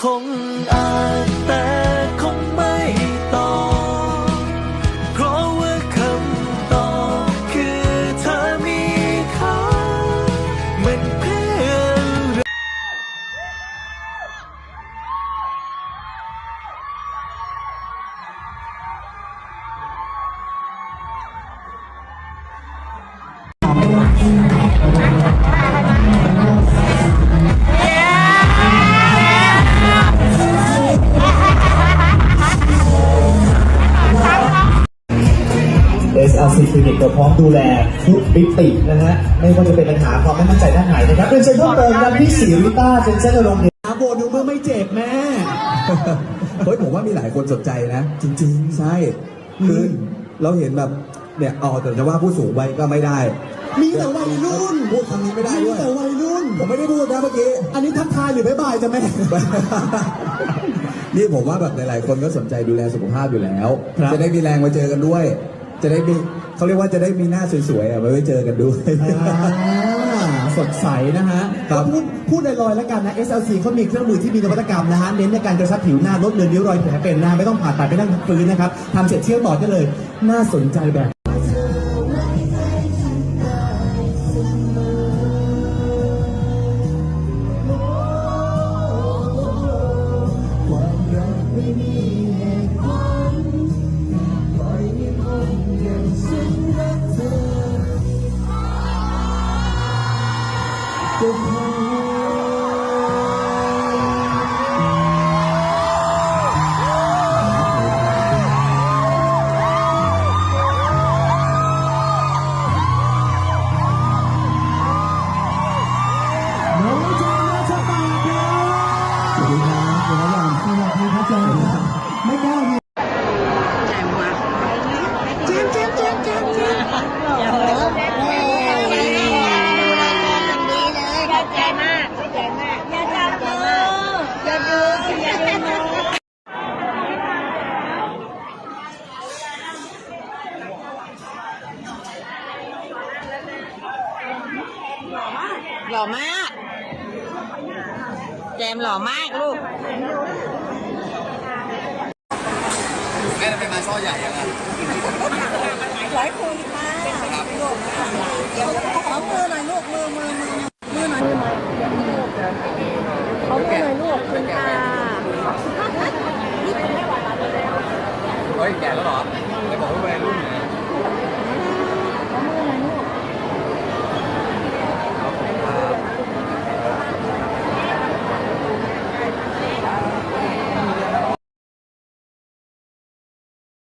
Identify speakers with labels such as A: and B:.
A: คงอานแต่
B: SLC Clinic เราพร้อมดูแลทุกมิตินะฮะไม่ว่าจะเป็นปัญหาความไม่มั่นใจด้านไหนนะครับเป็นเชิญเพิ่มเติมครับพี่ศรีริต้าเจนเซนอารมณ์เดชโบดูเมื่อไม่เจ็บแม่
C: เฮ้ยผมว่ามีหลายคนสนใจนะ จริง ๆ ใช่คือเราเห็นแบบเนี่ยอ๋อแต่จะว่าผู้สูงวัยก็ไม่ได้
B: มีแต่วัยรุ่น
C: พูดคำนี้ไม่ได้
B: มี
C: ด้วย
B: แต่วัยรุ่น
C: ผมไม่ได้พูดนะเมื่อกี้
B: อันนี้ทักทายหรือบ๊ายบายจ้ะแม่
C: นี่ผมว่าแบบหลายๆ คนก็สนใจดูแลสุขภาพอยู่แล้ว
B: ครับ
C: จะได้มีแรงมาเจอกันด้วย จะได้มี เขาเรียกว่าจะได้มีหน้าสวยๆอะมาไว้เจอกันด้วย
B: อ่าสดใสนะฮะ
C: ครับ
B: พูดพูดลอยๆแล้วกันนะ SLC เขามีเครื่องมือที่มีนวัตกรรมนะฮะ เน้นในการกระชับผิวหน้าลดเลือนริ้วรอยแผลเป็นนะไม่ต้องผ่าตัดไม่ต้องฟื้นนะครับทำเสร็จเชื่อมต่อได้เลย น่าสนใจแบบน้ วัสดีครับเจมส์ไม่กล้ามี
D: หล่อมาก แจมหล่อมากลูก
C: แม่เป็นมาช่อใหญ่ยังไง
D: หลายคนมากค่ะเดี๋ยวขอมือหน่อยลูกมือมือมือมือหน่อยมือหน่อยขอมือ
E: หน่อยลูกคุณค่ะเฮ้ยแก่